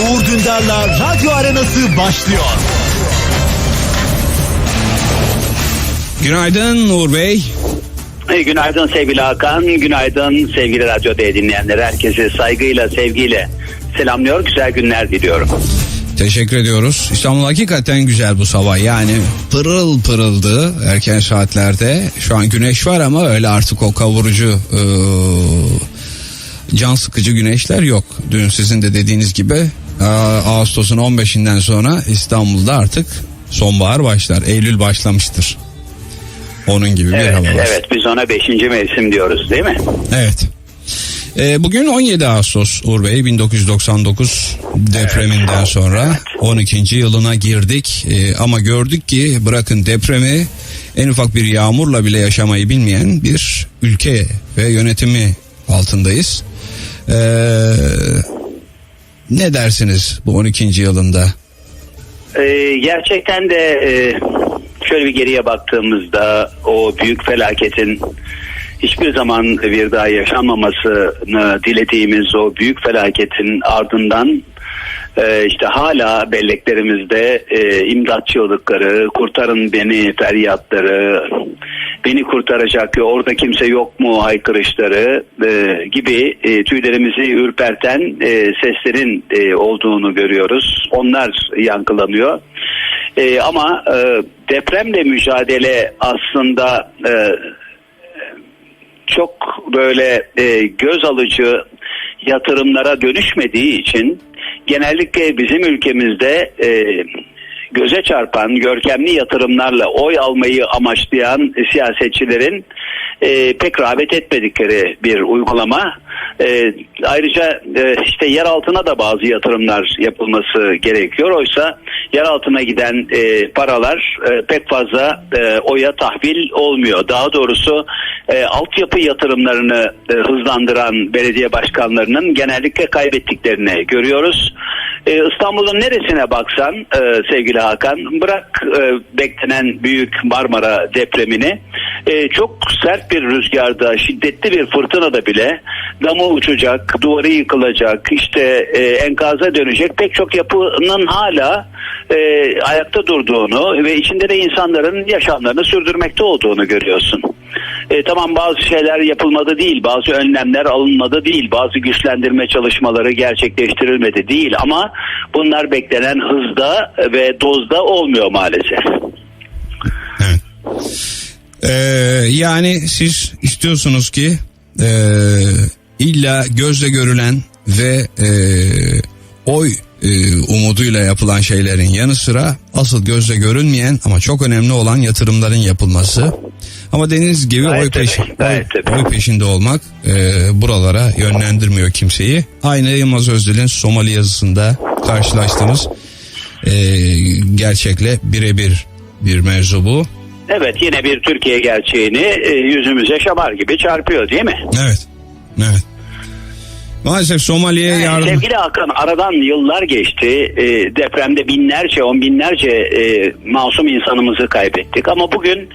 Uğur Dündar'la Radyo Arenası başlıyor. Günaydın Uğur Bey. Hey, günaydın sevgili Hakan, günaydın sevgili Radyo D dinleyenler. Herkese saygıyla, sevgiyle selamlıyor, güzel günler diliyorum. Teşekkür ediyoruz. İstanbul hakikaten güzel bu sabah. Yani pırıl pırıldı erken saatlerde. Şu an güneş var ama öyle artık o kavurucu e, can sıkıcı güneşler yok. Dün sizin de dediğiniz gibi e, Ağustos'un 15'inden sonra İstanbul'da artık sonbahar başlar. Eylül başlamıştır. Onun gibi bir Evet, hava var. evet biz ona 5. mevsim diyoruz değil mi? Evet. Ee, bugün 17 Ağustos Uğur Bey 1999 depreminden sonra 12. yılına girdik Ee, ama gördük ki bırakın depremi en ufak bir yağmurla bile yaşamayı bilmeyen bir ülke ve yönetimi altındayız. Ee, ne dersiniz bu 12. yılında? Ee, gerçekten de e, şöyle bir geriye baktığımızda o büyük felaketin hiçbir zaman bir daha yaşanmamasını dilediğimiz o büyük felaketin ardından e, işte hala belleklerimizde e, imdat çığlıkları, kurtarın beni feryatları, beni kurtaracak orada kimse yok mu haykırışları e, gibi e, tüylerimizi ürperten e, seslerin e, olduğunu görüyoruz. Onlar yankılanıyor. E, ama e, depremle mücadele aslında e, çok böyle e, göz alıcı yatırımlara dönüşmediği için genellikle bizim ülkemizde e, göze çarpan görkemli yatırımlarla oy almayı amaçlayan siyasetçilerin e, pek rağbet etmedikleri bir uygulama. E, ayrıca e, işte yer altına da bazı yatırımlar yapılması gerekiyor. Oysa yer altına giden e, paralar e, pek fazla e, oya tahvil olmuyor. Daha doğrusu e, altyapı yatırımlarını e, hızlandıran belediye başkanlarının genellikle kaybettiklerini görüyoruz. E, İstanbul'un neresine baksan e, sevgili Hakan bırak e, beklenen büyük Marmara depremini e, çok sert bir rüzgarda şiddetli bir fırtınada bile damı uçacak, duvarı yıkılacak, işte e, enkaza dönecek pek çok yapının hala e, ayakta durduğunu ve içinde de insanların yaşamlarını sürdürmekte olduğunu görüyorsun. E, tamam bazı şeyler yapılmadı değil, bazı önlemler alınmadı değil, bazı güçlendirme çalışmaları gerçekleştirilmedi değil ama bunlar beklenen hızda ve dozda olmuyor maalesef. Evet. Ee, yani siz istiyorsunuz ki e, illa gözle görülen ve e, oy e, umuduyla yapılan şeylerin yanı sıra asıl gözle görünmeyen ama çok önemli olan yatırımların yapılması. Ama dediğiniz gibi Gayet oy, peşin, gayet oy, oy peşinde olmak e, buralara yönlendirmiyor kimseyi. Aynı Yılmaz Özdil'in Somali yazısında karşılaştığımız e, gerçekle birebir bir mevzu bu. Evet yine bir Türkiye gerçeğini e, yüzümüze şamar gibi çarpıyor değil mi? Evet. Evet. Maalesef Somali'ye yardım... Sevgili Hakan aradan yıllar geçti. E, depremde binlerce, on binlerce e, masum insanımızı kaybettik. Ama bugün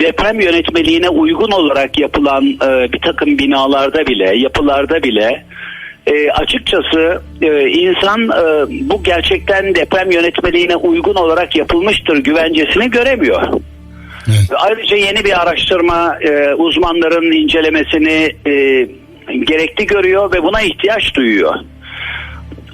deprem yönetmeliğine uygun olarak yapılan e, bir takım binalarda bile, yapılarda bile e, açıkçası e, insan e, bu gerçekten deprem yönetmeliğine uygun olarak yapılmıştır güvencesini göremiyor. Evet. Ayrıca yeni bir araştırma e, uzmanların incelemesini e, gerekli görüyor ve buna ihtiyaç duyuyor.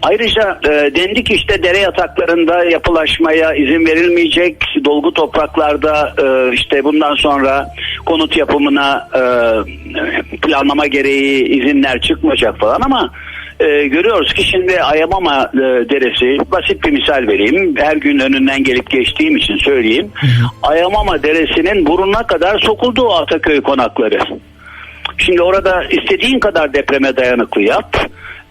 Ayrıca e, dendik işte dere yataklarında yapılaşmaya izin verilmeyecek. Dolgu topraklarda e, işte bundan sonra konut yapımına e, planlama gereği izinler çıkmayacak falan ama e, görüyoruz ki şimdi Ayamama e, Deresi basit bir misal vereyim. Her gün önünden gelip geçtiğim için söyleyeyim. Ayamama Deresi'nin burnuna kadar sokuldu o Ataköy konakları. Şimdi orada istediğin kadar depreme dayanıklı yap.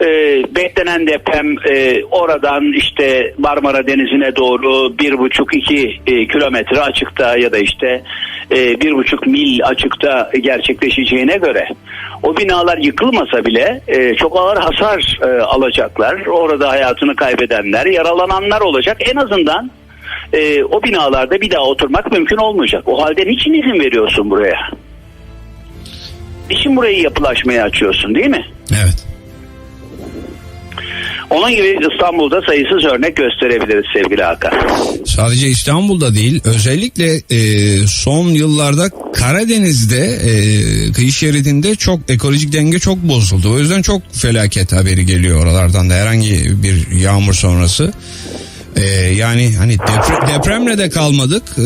Ee, beklenen deprem e, oradan işte Marmara Denizi'ne doğru bir buçuk iki e, kilometre açıkta ya da işte e, bir buçuk mil açıkta gerçekleşeceğine göre o binalar yıkılmasa bile e, çok ağır hasar e, alacaklar. Orada hayatını kaybedenler, yaralananlar olacak. En azından e, o binalarda bir daha oturmak mümkün olmayacak. O halde niçin izin veriyorsun buraya? Niçin burayı yapılaşmaya açıyorsun değil mi? Evet. Onun gibi İstanbul'da sayısız örnek gösterebiliriz sevgili Hakan. Sadece İstanbul'da değil özellikle e, son yıllarda Karadeniz'de e, kıyı şeridinde çok ekolojik denge çok bozuldu. O yüzden çok felaket haberi geliyor oralardan da herhangi bir yağmur sonrası. E, yani hani depre- depremle de kalmadık. E,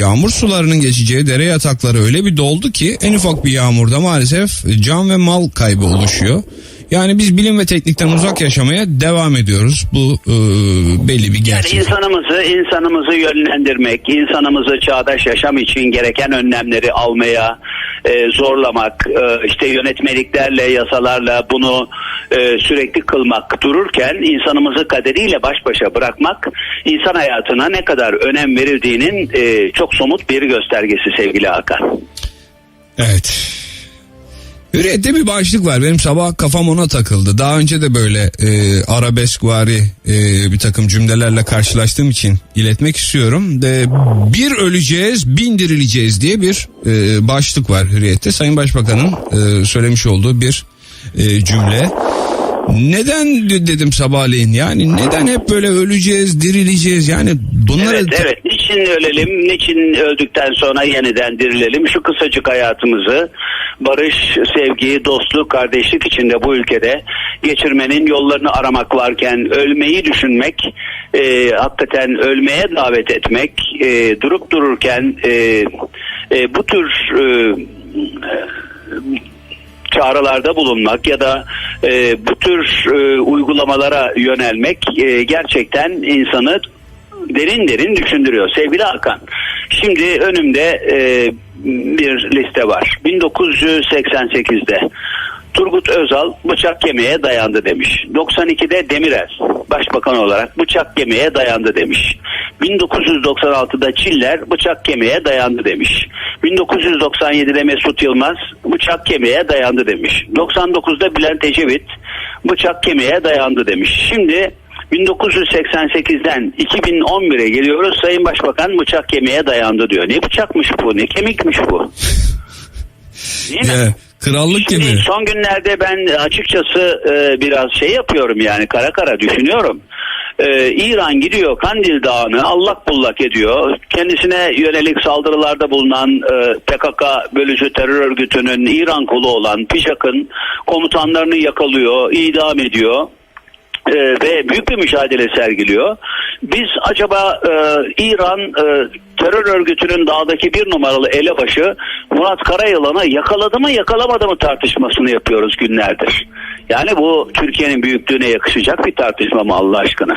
yağmur sularının geçeceği dere yatakları öyle bir doldu ki en ufak bir yağmurda maalesef can ve mal kaybı oluşuyor. Yani biz bilim ve teknikten uzak yaşamaya devam ediyoruz. Bu e, belli bir Yani gerçek. insanımızı insanımızı yönlendirmek, insanımızı çağdaş yaşam için gereken önlemleri almaya e, zorlamak, e, işte yönetmeliklerle, yasalarla bunu e, sürekli kılmak dururken insanımızı kaderiyle baş başa bırakmak insan hayatına ne kadar önem verildiğinin e, çok somut bir göstergesi sevgili Hakan. Evet. Hürriyet'te bir başlık var. Benim sabah kafam ona takıldı. Daha önce de böyle e, arabeskvari e, bir takım cümlelerle karşılaştığım için iletmek istiyorum. De, bir öleceğiz, bin dirileceğiz diye bir e, başlık var Hürriyet'te. Sayın Başbakan'ın e, söylemiş olduğu bir e, cümle. Neden de- dedim sabahleyin yani neden hep böyle öleceğiz, dirileceğiz yani bunları Evet, evet. Niçin ölelim, niçin öldükten sonra yeniden dirilelim? Şu kısacık hayatımızı barış, sevgi, dostluk, kardeşlik içinde bu ülkede geçirmenin yollarını aramak varken ölmeyi düşünmek, e, hakikaten ölmeye davet etmek, e, durup dururken e, e, bu tür e, çağrılarda bulunmak ya da e, bu tür e, uygulamalara yönelmek e, gerçekten insanı derin derin düşündürüyor. Sevgili Hakan, şimdi önümde e, bir liste var. 1988'de Turgut Özal bıçak kemiğe dayandı demiş. 92'de Demirel başbakan olarak bıçak kemiğe dayandı demiş. 1996'da Çiller bıçak kemiğe dayandı demiş. 1997'de Mesut Yılmaz bıçak kemiğe dayandı demiş. 99'da Bülent Ecevit bıçak kemiğe dayandı demiş. Şimdi 1988'den 2011'e geliyoruz. Sayın Başbakan bıçak kemiğe dayandı diyor. Ne bıçakmış bu? Ne kemikmiş bu? Değil mi? Krallık Şimdi gibi. son günlerde ben açıkçası e, biraz şey yapıyorum yani kara kara düşünüyorum. E, İran gidiyor Kandil Dağı'nı allak bullak ediyor. Kendisine yönelik saldırılarda bulunan e, PKK bölücü terör örgütünün İran kolu olan PİJAK'ın komutanlarını yakalıyor, idam ediyor. Ee, ve büyük bir mücadele sergiliyor. Biz acaba e, İran e, terör örgütünün dağdaki bir numaralı elebaşı Murat Karayılan'ı yakaladı mı yakalamadı mı tartışmasını yapıyoruz günlerdir. Yani bu Türkiye'nin büyüklüğüne yakışacak bir tartışma mı Allah aşkına?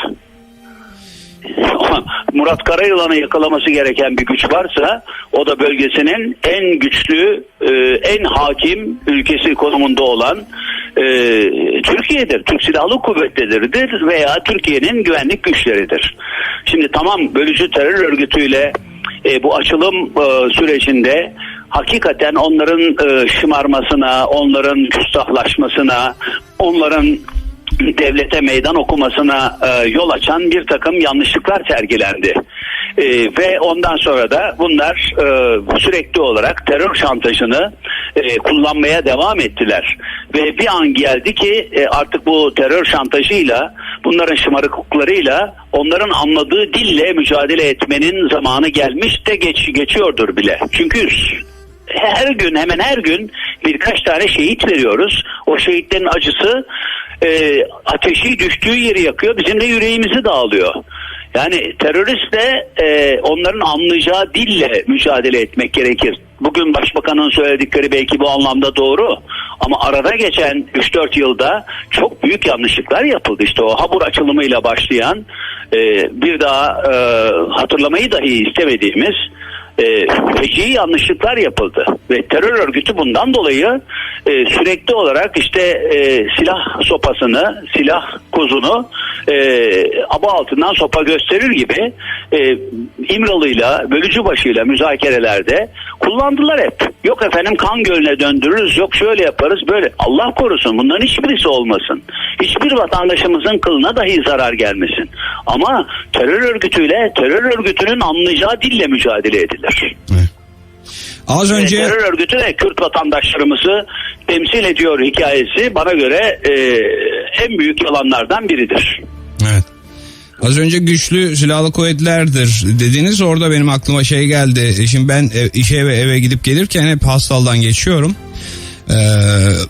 Murat Karayılan'ı yakalaması gereken bir güç varsa o da bölgesinin en güçlü, e, en hakim ülkesi konumunda olan e, Türkiye'dir. Türk Silahlı Kuvvetleri'dir veya Türkiye'nin güvenlik güçleridir. Şimdi tamam bölücü terör örgütüyle e, bu açılım sürecinde hakikaten onların şımarmasına, onların küstahlaşmasına, onların devlete meydan okumasına e, yol açan bir takım yanlışlıklar sergilendi. E, ve ondan sonra da bunlar e, sürekli olarak terör şantajını e, kullanmaya devam ettiler. Ve bir an geldi ki e, artık bu terör şantajıyla bunların şımarıklıklarıyla onların anladığı dille mücadele etmenin zamanı gelmiş de geç, geçiyordur bile. Çünkü her gün hemen her gün birkaç tane şehit veriyoruz. O şehitlerin acısı e, ateşi düştüğü yeri yakıyor. Bizim de yüreğimizi dağılıyor. Yani teröristle e, onların anlayacağı dille mücadele etmek gerekir. Bugün başbakanın söyledikleri belki bu anlamda doğru. Ama arada geçen 3-4 yılda çok büyük yanlışlıklar yapıldı. İşte o habur açılımıyla başlayan e, bir daha e, hatırlamayı dahi istemediğimiz e, feci yanlışlıklar yapıldı. Ve terör örgütü bundan dolayı e, sürekli olarak işte e, silah sopasını, silah kuzunu e, aba altından sopa gösterir gibi e, İmralı'yla, bölücü başıyla müzakerelerde kullandılar hep. Yok efendim kan gölüne döndürürüz, yok şöyle yaparız böyle. Allah korusun bunların hiçbirisi olmasın. Hiçbir vatandaşımızın kılına dahi zarar gelmesin. Ama terör örgütüyle, terör örgütünün anlayacağı dille mücadele edilir. Evet. Az E, önce terör örgütü de Kürt vatandaşlarımızı temsil ediyor hikayesi bana göre e, en büyük yalanlardan biridir. Evet. Az önce güçlü silahlı kuvvetlerdir dediniz orada benim aklıma şey geldi. E, Şimdi ben işe ve eve gidip gelirken hep hastaldan geçiyorum. Ee,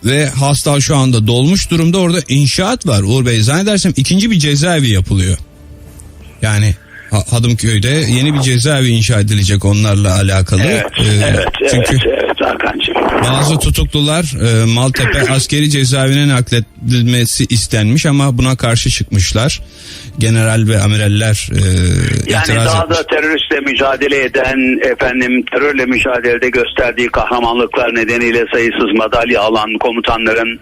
ve hastal şu anda dolmuş durumda orada inşaat var Uğur Bey. Zannedersem ikinci bir cezaevi yapılıyor. Yani Ha- Hadımköy'de yeni bir cezaevi inşa edilecek onlarla alakalı. Evet, Ee, evet, çünkü evet, evet Hakan'cığım. bazı tutuklular e, Maltepe askeri cezaevine nakledilmesi istenmiş ama buna karşı çıkmışlar. General ve amiraller e, Yani itiraz daha etmiş. da teröristle mücadele eden efendim terörle mücadelede gösterdiği kahramanlıklar nedeniyle sayısız madalya alan komutanların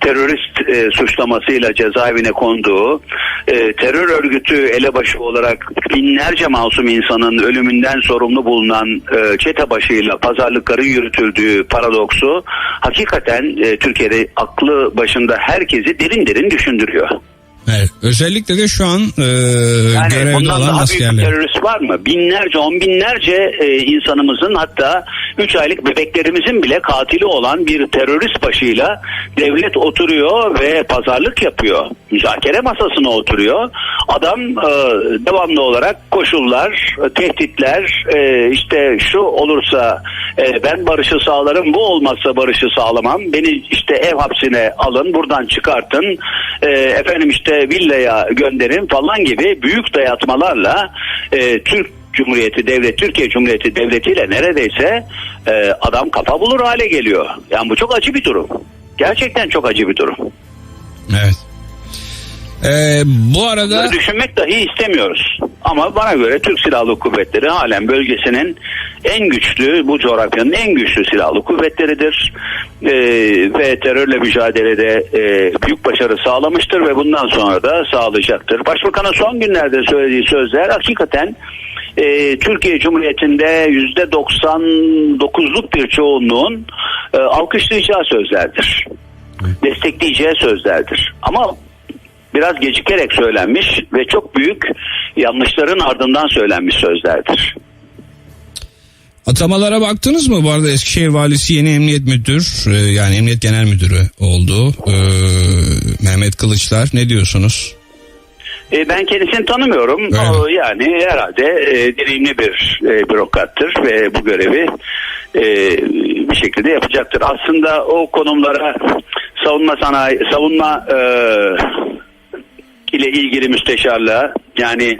terörist e, suçlamasıyla cezaevine konduğu e, terör örgütü elebaşı olarak binlerce masum insanın ölümünden sorumlu bulunan e, çete başıyla pazarlıkların yürütüldüğü paradoksu hakikaten e, Türkiye'de aklı başında herkesi derin derin düşündürüyor. Evet, özellikle de şu an e, Yani görevde olan daha büyük askerler. terörist var mı? Binlerce, on binlerce e, insanımızın hatta 3 aylık bebeklerimizin bile katili olan bir terörist başıyla devlet oturuyor ve pazarlık yapıyor. Müzakere masasına oturuyor. Adam e, devamlı olarak koşullar, tehditler, e, işte şu olursa e, ben barışı sağlarım, bu olmazsa barışı sağlamam. Beni işte ev hapsine alın, buradan çıkartın. E, efendim işte villaya gönderin falan gibi büyük dayatmalarla e, Türk Cumhuriyeti Devlet, Türkiye Cumhuriyeti Devleti'yle neredeyse e, adam kafa bulur hale geliyor. Yani bu çok acı bir durum. Gerçekten çok acı bir durum. Evet. E, bu arada Bunları düşünmek dahi istemiyoruz. Ama bana göre Türk Silahlı Kuvvetleri halen bölgesinin en güçlü, bu coğrafyanın en güçlü silahlı kuvvetleridir. Ee, ve terörle mücadelede e, büyük başarı sağlamıştır ve bundan sonra da sağlayacaktır. Başbakanın son günlerde söylediği sözler hakikaten e, Türkiye Cumhuriyeti'nde yüzde 99'luk bir çoğunluğun e, alkışlayacağı sözlerdir. Destekleyeceği sözlerdir. Ama biraz gecikerek söylenmiş ve çok büyük yanlışların ardından söylenmiş sözlerdir. atamalara baktınız mı? Bu arada Eskişehir Valisi yeni emniyet müdür e, yani emniyet genel müdürü oldu. E, Mehmet Kılıçlar ne diyorsunuz? E, ben kendisini tanımıyorum. O, mi? yani herhalde e, deneyimli bir e, bürokrattır ve bu görevi e, bir şekilde yapacaktır. Aslında o konumlara savunma sanayi, savunma e, ile ilgili müsteşarlığa yani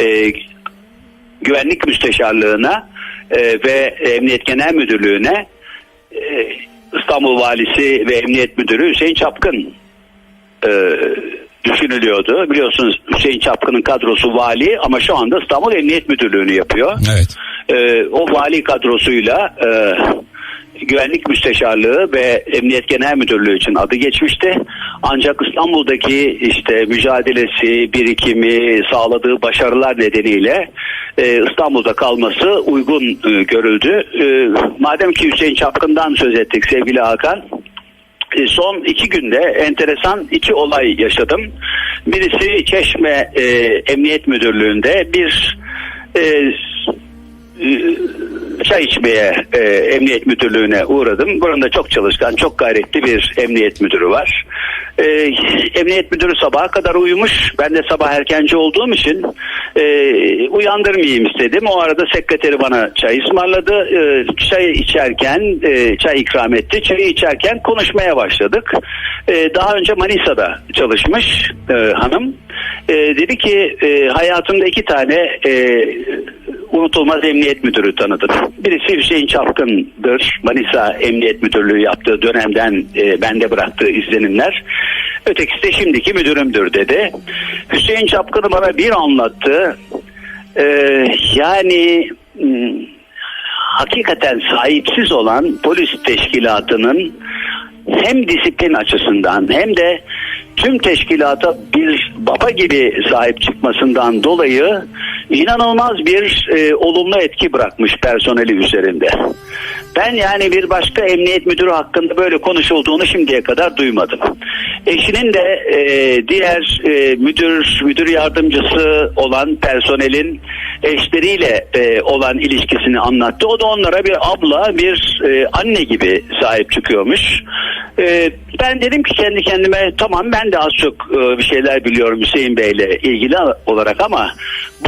e, güvenlik müsteşarlığına e, ve Emniyet Genel Müdürlüğü'ne e, İstanbul Valisi ve Emniyet Müdürü Hüseyin Çapkın e, düşünülüyordu. Biliyorsunuz Hüseyin Çapkın'ın kadrosu vali ama şu anda İstanbul Emniyet Müdürlüğü'nü yapıyor. Evet. E, o vali kadrosuyla e, güvenlik müsteşarlığı ve emniyet genel müdürlüğü için adı geçmişti. Ancak İstanbul'daki işte mücadelesi, birikimi, sağladığı başarılar nedeniyle e, İstanbul'da kalması uygun e, görüldü. E, madem ki Hüseyin Çapkın'dan söz ettik sevgili Hakan. Son iki günde enteresan iki olay yaşadım. Birisi Çeşme e, Emniyet Müdürlüğü'nde bir e, çay içmeye e, emniyet müdürlüğüne uğradım. Buranın da çok çalışkan, çok gayretli bir emniyet müdürü var. E, emniyet müdürü sabaha kadar uyumuş. Ben de sabah erkenci olduğum için e, uyandırmayayım istedim. O arada sekreteri bana çay ısmarladı. E, çay içerken, e, çay ikram etti. Çayı içerken konuşmaya başladık. E, daha önce Manisa'da çalışmış e, hanım. E, dedi ki e, hayatımda iki tane e, unutulmaz emniyet müdürü tanıdım. Birisi Hüseyin Çapkın'dır. Manisa Emniyet Müdürlüğü yaptığı dönemden e, bende bıraktığı izlenimler. Ötekisi de şimdiki müdürümdür dedi. Hüseyin Çapkın'ı bana bir anlattı. E, yani hmm, hakikaten sahipsiz olan polis teşkilatının hem disiplin açısından hem de tüm teşkilata bir baba gibi sahip çıkmasından dolayı inanılmaz bir e, olumlu etki bırakmış personeli üzerinde. Ben yani bir başka emniyet müdürü hakkında böyle konuşulduğunu şimdiye kadar duymadım. Eşinin de e, diğer e, müdür müdür yardımcısı olan personelin eşleriyle e, olan ilişkisini anlattı. O da onlara bir abla, bir e, anne gibi sahip çıkıyormuş. E, ben dedim ki kendi kendime tamam ben de az çok e, bir şeyler biliyorum Hüseyin Bey'le ilgili olarak ama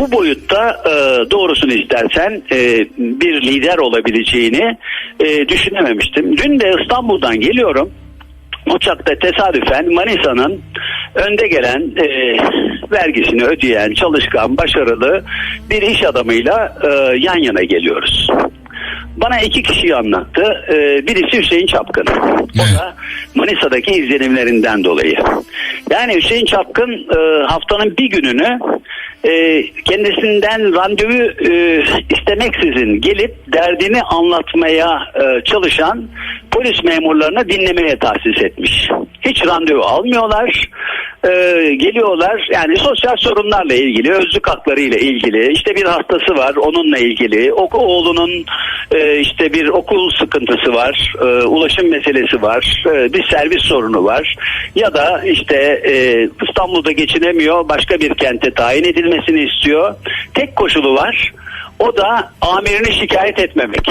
bu boyutta e, doğrusunu istersen e, bir lider olabileceğini e, düşünememiştim. Dün de İstanbul'dan geliyorum. Uçakta tesadüfen Manisa'nın önde gelen e, vergisini ödeyen, çalışkan, başarılı bir iş adamıyla e, yan yana geliyoruz. Bana iki kişiyi anlattı. E, birisi Hüseyin Çapkın. O da Manisa'daki izlenimlerinden dolayı. Yani Hüseyin Çapkın e, haftanın bir gününü e, kendisinden randevu e, istemeksizin gelip derdini anlatmaya e, çalışan polis memurlarına dinlemeye tahsis etmiş. Hiç randevu almıyorlar. E, geliyorlar yani sosyal sorunlarla ilgili, özlük hakları ile ilgili, işte bir hastası var onunla ilgili, oku oğlunun e, işte bir okul sıkıntısı var, e, ulaşım meselesi var, e, bir servis sorunu var ya da işte e, İstanbul'da geçinemiyor, başka bir kente tayin edilmesini istiyor. Tek koşulu var. O da amirini şikayet etmemek.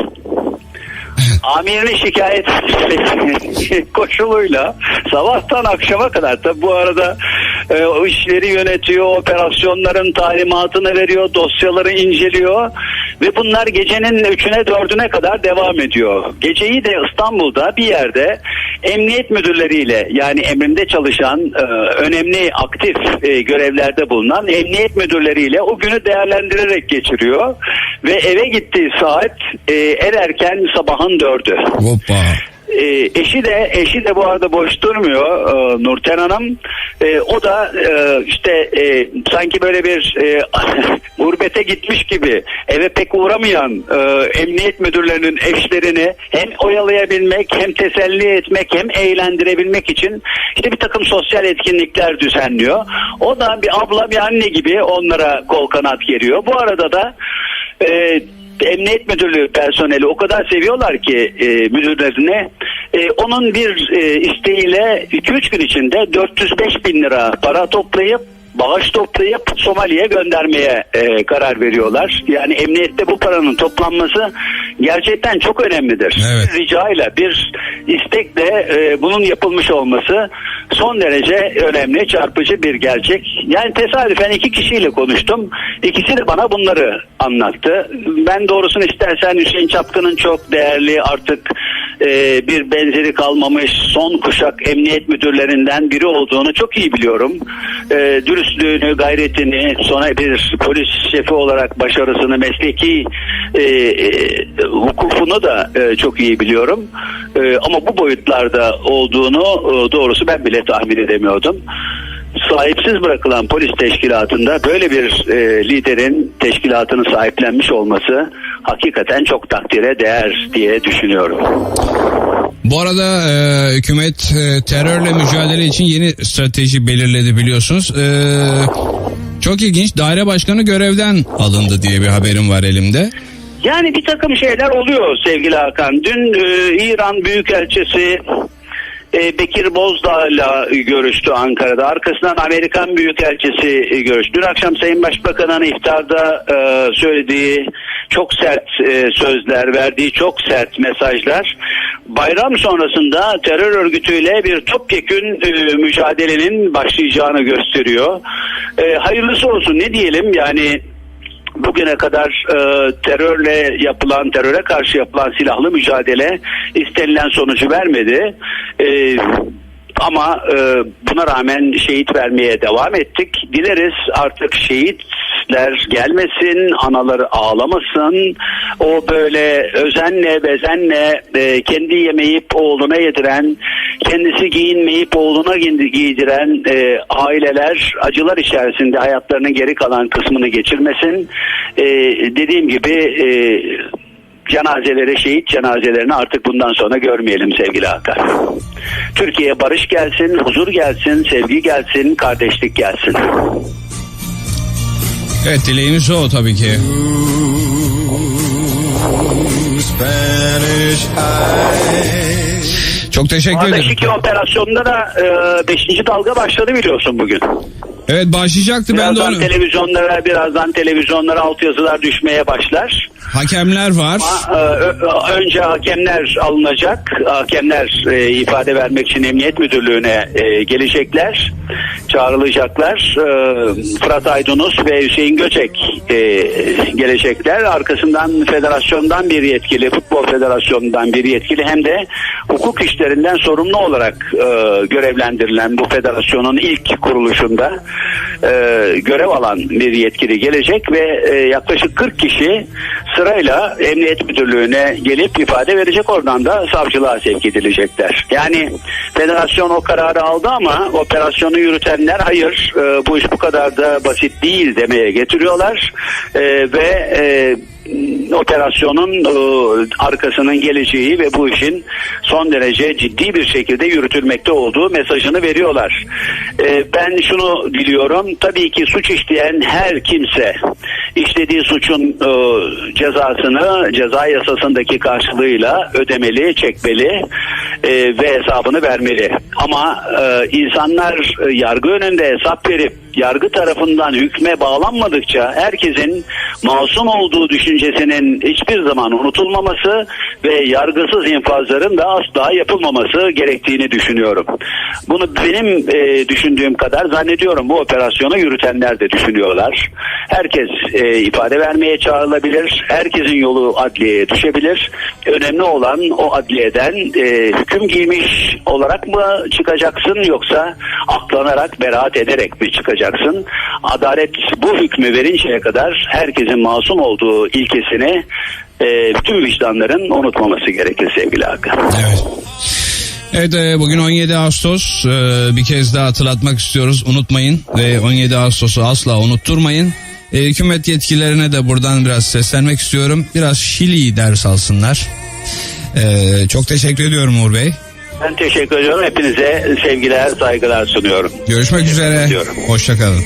Amirini şikayet koşuluyla. Sabahtan akşama kadar. Tabi bu arada e, o işleri yönetiyor, operasyonların talimatını veriyor, dosyaları inceliyor ve bunlar gecenin üçüne dördüne kadar devam ediyor. Geceyi de İstanbul'da bir yerde emniyet müdürleriyle yani emrinde çalışan e, önemli aktif e, görevlerde bulunan emniyet müdürleriyle o günü değerlendirerek geçiriyor ve eve gittiği saat e, en erken sabahın dördü. Hoppa. E, eşi de eşi de bu arada boş durmuyor e, Nurten Hanım. E, o da e, işte e, sanki böyle bir e, gurbete gitmiş gibi eve pek uğramayan e, emniyet müdürlerinin eşlerini hem oyalayabilmek hem teselli etmek hem eğlendirebilmek için işte bir takım sosyal etkinlikler düzenliyor. O da bir abla bir anne gibi onlara kol kanat geriyor. Bu arada da e, Emniyet Müdürlüğü personeli o kadar seviyorlar ki e, müdürlerini e, onun bir e, isteğiyle 2-3 gün içinde 405 bin lira para toplayıp bağış toplayıp Somali'ye göndermeye e, karar veriyorlar. Yani emniyette bu paranın toplanması gerçekten çok önemlidir. Evet. Bir ricayla bir istekle e, bunun yapılmış olması son derece önemli, çarpıcı bir gerçek. Yani tesadüfen iki kişiyle konuştum. İkisi de bana bunları anlattı. Ben doğrusunu istersen Hüseyin Çapkın'ın çok değerli artık e, bir benzeri kalmamış son kuşak emniyet müdürlerinden biri olduğunu çok iyi biliyorum. E, dürüstlüğünü, gayretini, sonra bir polis şefi olarak başarısını, mesleki e, e, hukukunu da e, çok iyi biliyorum. E, ama bu boyutlarda olduğunu e, doğrusu ben bile tahmin edemiyordum. Sahipsiz bırakılan polis teşkilatında böyle bir e, liderin teşkilatını sahiplenmiş olması hakikaten çok takdire değer diye düşünüyorum. Bu arada e, hükümet e, terörle mücadele için yeni strateji belirledi biliyorsunuz. E, çok ilginç daire başkanı görevden alındı diye bir haberim var elimde. Yani bir takım şeyler oluyor sevgili Hakan. Dün e, İran Büyükelçisi e, Bekir Bozdağ'la görüştü Ankara'da. Arkasından Amerikan Büyükelçisi e, görüştü. Dün akşam Sayın Başbakan'ın iftarda e, söylediği çok sert e, sözler, verdiği çok sert mesajlar bayram sonrasında terör örgütüyle bir topyekün e, mücadelenin başlayacağını gösteriyor. E, hayırlısı olsun ne diyelim yani bugüne kadar e, terörle yapılan, teröre karşı yapılan silahlı mücadele istenilen sonucu vermedi. E, ama e, buna rağmen şehit vermeye devam ettik. Dileriz artık şehitler gelmesin, anaları ağlamasın. O böyle özenle, bezenle e, kendi yemeyip oğluna yediren, kendisi giyinmeyip oğluna gi- giydiren e, aileler acılar içerisinde hayatlarının geri kalan kısmını geçirmesin. E, dediğim gibi e, cenazeleri, şehit cenazelerini artık bundan sonra görmeyelim sevgili Hakan. Türkiye'ye barış gelsin, huzur gelsin, sevgi gelsin, kardeşlik gelsin. Evet dileğimiz o tabii ki. Çok teşekkür ederim. Arda'daki operasyonda da 5. dalga başladı biliyorsun bugün. Evet başlayacaktı ben de Birazdan onu. televizyonlara birazdan televizyonlara altyazılar düşmeye başlar. Hakemler var. E, önce hakemler alınacak. Hakemler e, ifade vermek için Emniyet Müdürlüğü'ne e, gelecekler. Çağrılacaklar. Fırat Aydınus ve Hüseyin Göçek gelecekler. Arkasından federasyondan bir yetkili, Futbol Federasyonu'ndan bir yetkili hem de hukuk işlerinden sorumlu olarak görevlendirilen bu federasyonun ilk kuruluşunda e, görev alan bir yetkili gelecek ve e, yaklaşık 40 kişi sırayla Emniyet Müdürlüğü'ne gelip ifade verecek oradan da savcılığa sevk edilecekler. Yani federasyon o kararı aldı ama operasyonu yürütenler hayır e, bu iş bu kadar da basit değil demeye getiriyorlar E, ve e, operasyonun e, arkasının geleceği ve bu işin son derece ciddi bir şekilde yürütülmekte olduğu mesajını veriyorlar. E, ben şunu diliyorum tabii ki suç işleyen her kimse işlediği suçun e, cezasını ceza yasasındaki karşılığıyla ödemeli, çekmeli ve hesabını vermeli. Ama insanlar yargı önünde hesap verip yargı tarafından hükme bağlanmadıkça herkesin masum olduğu düşüncesinin hiçbir zaman unutulmaması ve yargısız infazların da asla yapılmaması gerektiğini düşünüyorum. Bunu benim e, düşündüğüm kadar zannediyorum bu operasyonu yürütenler de düşünüyorlar. Herkes e, ifade vermeye çağrılabilir. Herkesin yolu adliyeye düşebilir. Önemli olan o adliyeden e, hüküm giymiş olarak mı çıkacaksın yoksa aklanarak beraat ederek mi çıkacaksın? Adalet bu hükmü verinceye kadar herkesin masum olduğu ilkesini e, bütün vicdanların unutmaması gerekir sevgili Hakan. Evet. Evet e, bugün 17 Ağustos E, bir kez daha hatırlatmak istiyoruz unutmayın ve 17 Ağustos'u asla unutturmayın. E, hükümet yetkililerine de buradan biraz seslenmek istiyorum. Biraz Şili'yi ders alsınlar. Çok teşekkür ediyorum Uğur Bey. Ben teşekkür ediyorum. Hepinize sevgiler, saygılar sunuyorum. Görüşmek üzere. Hoşçakalın.